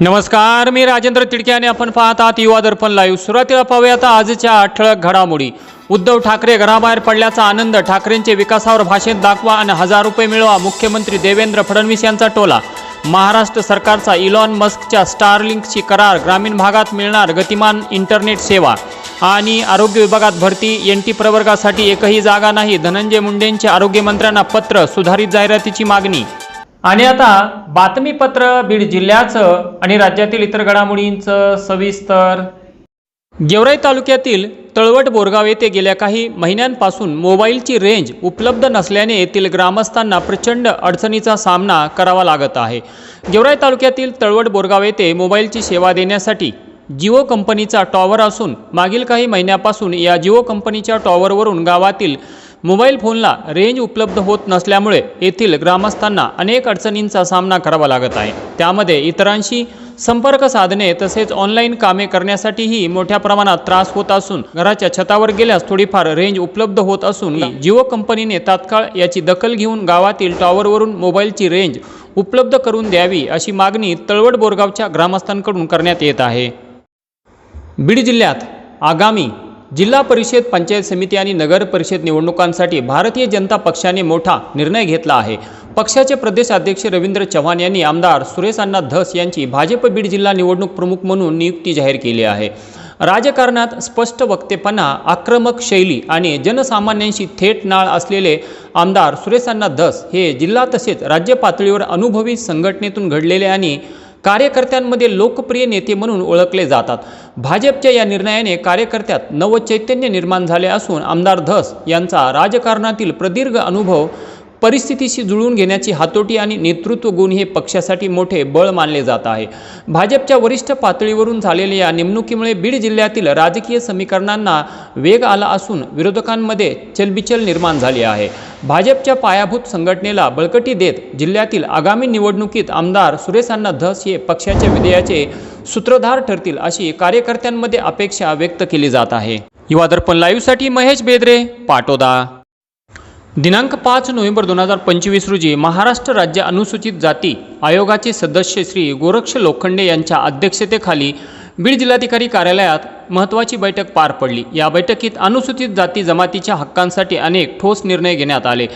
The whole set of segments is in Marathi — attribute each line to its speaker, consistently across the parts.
Speaker 1: नमस्कार मी राजेंद्र तिडके आणि आपण पाहत आहात युवा दर्पण लाईव्ह सुरुवातीला पाहूयात आजच्या ठळक घडामोडी. उद्धव ठाकरे घराबाहेर पडल्याचा आनंद ठाकरेंचे विकासावर भाषेत दाखवा आणि हजार रुपये मिळवा मुख्यमंत्री देवेंद्र फडणवीस यांचा टोला. महाराष्ट्र सरकारचा इलॉन मस्कच्या स्टारलिंकची करार ग्रामीण भागात मिळणार गतिमान इंटरनेट सेवा. आणि आरोग्य विभागात भरती एन टी प्रवर्गासाठी एकही जागा नाही धनंजय मुंडेंचे आरोग्यमंत्र्यांना पत्र सुधारित जाहिरातीची मागणी. आणि आता बातमीपत्र बीड जिल्ह्याचं आणि राज्यातील इतर घडामोडींचं सविस्तर. गेवराई तालुक्यातील तळवट बोरगाव येथे गेल्या काही महिन्यांपासून मोबाईलची रेंज उपलब्ध नसल्याने येथील ग्रामस्थांना प्रचंड अडचणीचा सामना करावा लागत आहे. गेवराई तालुक्यातील तळवट बोरगाव येथे मोबाईलची सेवा देण्यासाठी जिओ कंपनीचा टॉवर असून मागील काही महिन्यापासून या जिओ कंपनीच्या टॉवरवरून गावातील मोबाईल फोनला रेंज उपलब्ध होत नसल्यामुळे येथील ग्रामस्थांना अनेक अडचणींचा सामना करावा लागत आहे. त्यामध्ये इतरांशी संपर्क साधणे तसेच ऑनलाईन कामे करण्यासाठीही मोठ्या प्रमाणात त्रास होत असून घराच्या छतावर गेल्यास थोडीफार रेंज उपलब्ध होत असून जिओ कंपनीने तात्काळ याची दखल घेऊन गावातील टॉवरवरून मोबाईलची रेंज उपलब्ध करून द्यावी अशी मागणी तळवट बोरगावच्या ग्रामस्थांकडून करण्यात येत आहे. बीड जिल्ह्यात आगामी जिल्हा परिषद पंचायत समिती आणि नगर परिषद निवडणुकांसाठी भारतीय जनता पक्षाने मोठा निर्णय घेतला आहे. पक्षाचे प्रदेश अध्यक्ष रवींद्र चव्हाण यांनी आमदार सुरेश अण्णा धस यांची भाजप बीड जिल्हा निवडणूक प्रमुख म्हणून नियुक्ती जाहीर केली आहे. राजकारणात स्पष्ट वक्तेपणा आक्रमक शैली आणि जनसामान्यांशी थेट नाळ असलेले आमदार सुरेश अण्णा धस हे जिल्हा तसेच राज्य पातळीवर अनुभवी संघटनेतून घडलेले आणि कार्यकर्त्यांमध्ये लोकप्रिय नेते म्हणून ओळखले जातात. भाजपच्या या निर्णयाने कार्यकर्त्यात नवचैतन्य निर्माण झाले असून आमदार धस यांचा राजकारणातील प्रदीर्घ अनुभव परिस्थितीशी जुळवून घेण्याची हातोटी आणि नेतृत्व गुण हे पक्षासाठी मोठे बळ मानले जात आहे. भाजपच्या वरिष्ठ पातळीवरून झालेल्या या नेमणुकीमुळे बीड जिल्ह्यातील राजकीय समीकरणांना वेग आला असून विरोधकांमध्ये चलबिचल निर्माण झाली आहे. भाजपच्या पायाभूत संघटनेला बळकटी देत जिल्ह्यातील आगामी निवडणुकीत आमदार सुरेशांना धस हे पक्षाच्या विजयाचे सूत्रधार ठरतील अशी कार्यकर्त्यांमध्ये अपेक्षा व्यक्त केली जात आहे. युवा दर्पण लाईव्हसाठी महेश बेदरे पाटोदा. दिनांक पाच नोव्हेंबर दोन हजार पंचवीस रोजी महाराष्ट्र राज्य अनुसूचित जाती आयोगाचे सदस्य श्री गोरक्ष लोखंडे यांच्या अध्यक्षतेखाली बीड जिल्हाधिकारी कार्यालयात महत्त्वाची बैठक पार पडली. या बैठकीत अनुसूचित जाती जमातीच्या हक्कांसाठी अनेक ठोस निर्णय घेण्यात आले.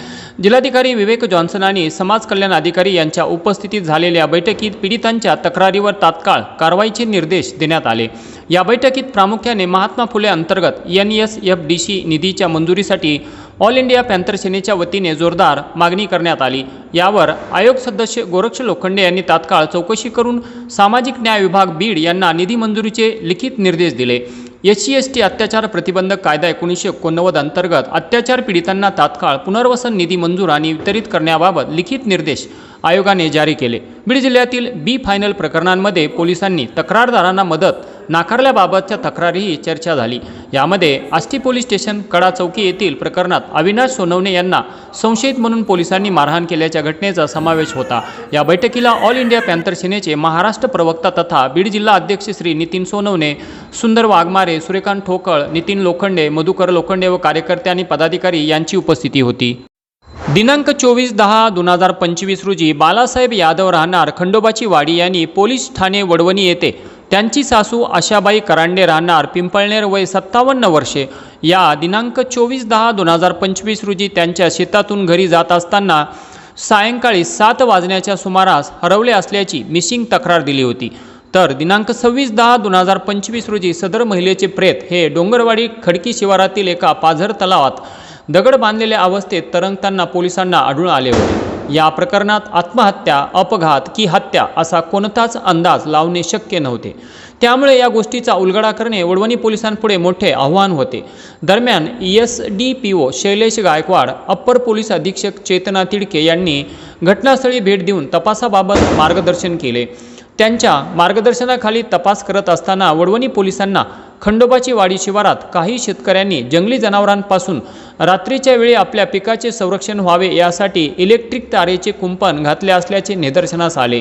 Speaker 1: जिल्हाधिकारी विवेक जॉन्सन आणि समाज कल्याण अधिकारी यांच्या उपस्थितीत झालेल्या बैठकीत पीडितांच्या तक्रारीवर तात्काळ कारवाईचे निर्देश देण्यात आले. या बैठकीत प्रामुख्याने महात्मा फुले अंतर्गत N S F D C निधीच्या मंजुरीसाठी ऑल इंडिया पॅन्थर सेनेच्या वतीने जोरदार मागणी करण्यात आली. यावर आयोग सदस्य गोरक्ष लोखंडे यांनी तात्काळ चौकशी करून सामाजिक न्याय विभाग बीड यांना निधी मंजुरीचे लिखित निर्देश दिले. एस सी एस टी अत्याचार प्रतिबंधक कायदा एकोणीसशे एकोणनव्वद अंतर्गत अत्याचार पीडितांना तात्काळ पुनर्वसन निधी मंजूर आणि वितरित करण्याबाबत लिखित निर्देश आयोगाने जारी केले. बीड जिल्ह्यातील बी फायनल प्रकरणांमध्ये पोलिसांनी तक्रारदारांना मदत नाकारल्याबाबतच्या तक्रारीही चर्चा झाली. यामध्ये आष्टी पोलीस स्टेशन कडा चौकी येथील प्रकरणात अविनाश सोनवणे यांना संशयित म्हणून पोलिसांनी मारहाण केल्याच्या घटनेचा समावेश होता. या बैठकीला ऑल इंडिया पॅन्थर सेनेचे महाराष्ट्र प्रवक्ता तथा बीड जिल्हा अध्यक्ष श्री नितीन सोनवणे सुंदर वाघमारे सूर्यकांत ठोकळ नितीन लोखंडे मधुकर लोखंडे व कार्यकर्ते आणि पदाधिकारी यांची उपस्थिती होती. दिनांक चोवीस दहा दोन हजार पंचवीस रोजी बालासाहेब यादव राहणार खंडोबाची वाडी यांनी पोलीस ठाणे वडवणी येथे त्यांची सासू आशाबाई करांडे राहणार पिंपळनेर वय सत्तावन्न वर्षे. या दिनांक चोवीस दहा दोन हजार पंचवीस रोजी त्यांच्या शेतातून घरी जात असताना सायंकाळी सात वाजण्याच्या सुमारास हरवले असल्याची मिसिंग तक्रार दिली होती. तर दिनांक सव्वीस दहा दोन हजार पंचवीस रोजी सदर महिलेचे प्रेत हे डोंगरवाडी खडकी शिवारातील एका पाझर तलावात दगड बांधलेल्या अवस्थेत तरंगताना पोलिसांना आढळून आले होते. या प्रकरणात आत्महत्या अपघात की हत्या असा कोणताच अंदाज लावणे शक्य नव्हते. त्यामुळे या गोष्टीचा उलगडा करणे वडवणी पोलिसांपुढे मोठे आव्हान होते. दरम्यान S D P O Shailesh Gaikwad upper police अधीक्षक चेतना तिडके यांनी घटनास्थळी भेट देऊन तपासाबाबत मार्गदर्शन केले. त्यांच्या मार्गदर्शनाखाली तपास करत असताना वडवणी पोलिसांना खंडोबाची वाडी शिवारात काही शेतकऱ्यांनी जंगली जनावरांपासून रात्रीच्या वेळी आपल्या पिकाचे संरक्षण व्हावे यासाठी इलेक्ट्रिक तारेचे कुंपण घातले असल्याचे निदर्शनास आले.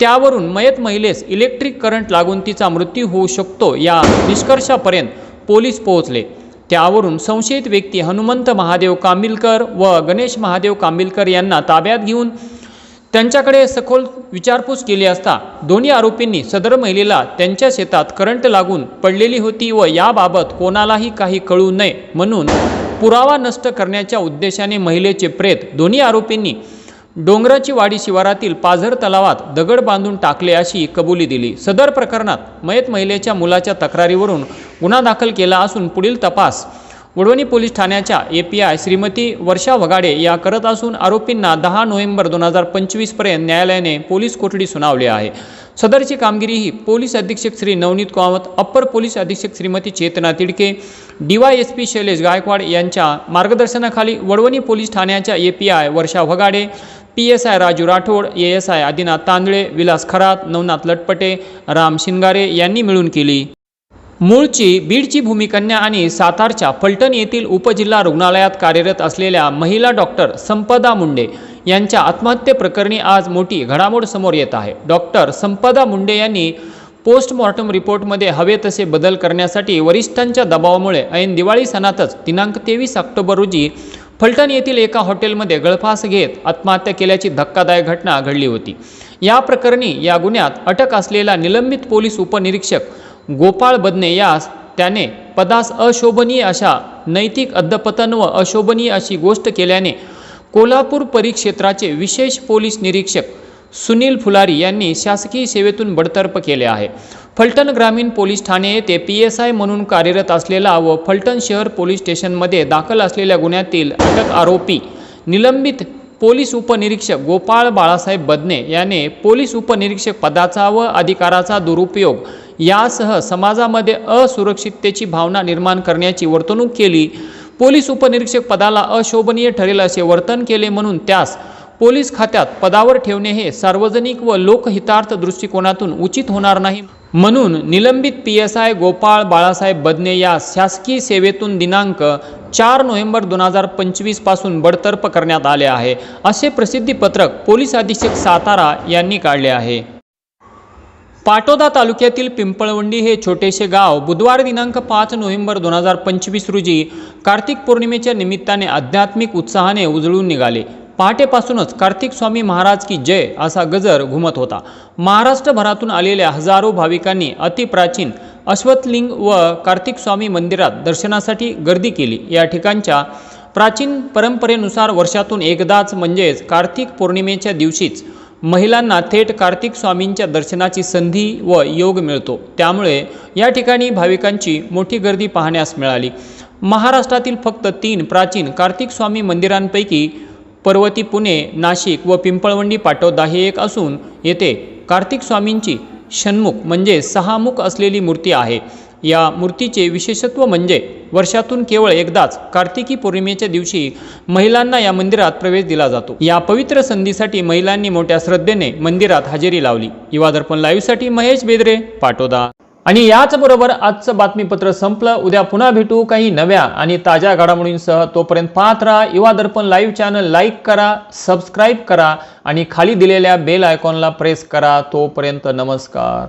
Speaker 1: त्यावरून मयत महिलेस इलेक्ट्रिक करंट लागून तिचा मृत्यू होऊ शकतो या निष्कर्षापर्यंत पोलीस पोहोचले. त्यावरून संशयित व्यक्ती हनुमंत महादेव कांबिलकर व गणेश महादेव कांबिलकर यांना ताब्यात घेऊन त्यांच्याकडे सखोल विचारपूस केली असता दोन्ही आरोपींनी सदर महिलेला त्यांच्या शेतात करंट लागून पडलेली होती व याबाबत कोणालाही काही कळू नये म्हणून पुरावा नष्ट करण्याच्या उद्देशाने महिलेचे प्रेत दोन्ही आरोपींनी डोंगराची वाडी शिवारातील पाझर तलावात दगड बांधून टाकले अशी कबुली दिली. सदर प्रकरणात मयत महिलेच्या मुलाच्या तक्रारीवरून गुन्हा दाखल केला असून पुढील तपास वडवणी पोलीस ठाण्याच्या A P I Shrimati Varsha Wagade या करत असून आरोपींना दहा नोव्हेंबर दोन हजार पंचवीसपर्यंत न्यायालयाने पोलीस कोठडी सुनावली आहे. सदरची कामगिरी ही पोलीस अधीक्षक श्री नवनीत कामत अप्पर पोलीस अधीक्षक Shrimati Chetana Tidke D Y S P Shailesh Gaikwad यांच्या मार्गदर्शनाखाली वडवणी पोलीस ठाण्याच्या A P I Varsha Wagade P S I Raju Rathod A S I Adinath Tandale Vilas Kharat Navnath Latpate Ram Shingare यांनी मिळून केली. मूळची बीडची भूमिकन्या आणि सातारच्या फलटण येथील उपजिल्हा रुग्णालयात कार्यरत असलेल्या महिला डॉक्टर संपदा मुंडे यांच्या आत्महत्येप्रकरणी आज मोठी घडामोड समोर येत आहे. डॉक्टर संपदा मुंडे यांनी पोस्टमॉर्टम रिपोर्टमध्ये हवे तसे बदल करण्यासाठी वरिष्ठांच्या दबावामुळे ऐन दिवाळी सणातच दिनांक तेवीस ऑक्टोबर रोजी फलटण येथील एका हॉटेलमध्ये गळफास घेत आत्महत्या केल्याची धक्कादायक घटना घडली होती. या प्रकरणी या गुन्ह्यात अटक असलेला निलंबित पोलीस उपनिरीक्षक गोपाळ बदने यास त्याने पदास अशोभनीय अशा नैतिक अद्यपतन व अशोभनीय अशी गोष्ट केल्याने कोल्हापूर परिक्षेत्राचे विशेष पोलीस निरीक्षक सुनील फुलारी यांनी शासकीय सेवेतून बडतर्फ केले आहे. फलटण ग्रामीण पोलीस ठाणे येथे पी एस आय म्हणून कार्यरत असलेला व फलटण शहर पोलीस स्टेशनमध्ये दाखल असलेल्या गुन्ह्यातील अटक आरोपी निलंबित पोलीस उपनिरीक्षक गोपाळ बाळासाहेब बदने याने पोलीस उपनिरीक्षक पदाचा व अधिकाराचा दुरुपयोग यासह समाजामध्ये असुरक्षिततेची भावना निर्माण करण्याची वर्तणूक केली. पोलीस उपनिरीक्षक पदाला अशोभनीय ठरेल असे वर्तन केले म्हणून त्यास पोलीस खात्यात पदावर ठेवणे हे सार्वजनिक व लोकहितार्थ दृष्टिकोनातून उचित होणार नाही. म्हणून निलंबित P S I Gopal Balasaheb Badne या शासकीय सेवेतून दिनांक चार नोव्हेंबर दोन हजार पंचवीसपासून बडतर्फ करण्यात आले आहे असे प्रसिद्धीपत्रक पोलीस अधीक्षक सातारा यांनी काढले आहे. पाटोदा तालुक्यातील पिंपळवंडी हे छोटेसे गाव बुधवार दिनांक पाच नोव्हेंबर दोन हजार पंचवीस रोजी कार्तिक पौर्णिमेच्या निमित्ताने आध्यात्मिक उत्साहाने उजळून निघाले. पहाटेपासूनच कार्तिक स्वामी महाराज की जय असा गजर घुमत होता. महाराष्ट्रभरातून आलेल्या हजारो भाविकांनी अतिप्राचीन अश्वतलिंग व कार्तिक स्वामी मंदिरात दर्शनासाठी गर्दी केली. या ठिकाणच्या प्राचीन परंपरेनुसार वर्षातून एकदाच म्हणजेच कार्तिक पौर्णिमेच्या दिवशीच महिलांना थेट कार्तिक स्वामींच्या दर्शनाची संधी व योग मिळतो. त्यामुळे या ठिकाणी भाविकांची मोठी गर्दी पाहण्यास मिळाली. महाराष्ट्रातील फक्त तीन प्राचीन कार्तिक स्वामी मंदिरांपैकी पर्वती पुणे नाशिक व पिंपळवंडी पाटोदा हे एक असून येथे कार्तिक स्वामींची षण्मुख म्हणजे सहामुख असलेली मूर्ती आहे. या मूर्तीचे विशेषत्व म्हणजे वर्षातून केवळ एकदाच कार्तिकी पौर्णिमेच्या दिवशी महिलांना या मंदिरात प्रवेश दिला जातो. या पवित्र संधीसाठी महिलांनी मोठ्या श्रद्धेने मंदिरात हजेरी लावली. युवा दर्पण लाईव्हसाठी महेश बेदरे पाटोदा. आणि याचबरोबर आजचं बातमीपत्र संपलं. उद्या पुन्हा भेटू काही नव्या आणि ताज्या घडामोडींसह. तोपर्यंत पाहत राहा Yuva Darpan live channel. Like करा सबस्क्राईब करा आणि खाली दिलेल्या बेल आयकॉनला प्रेस करा. तोपर्यंत नमस्कार.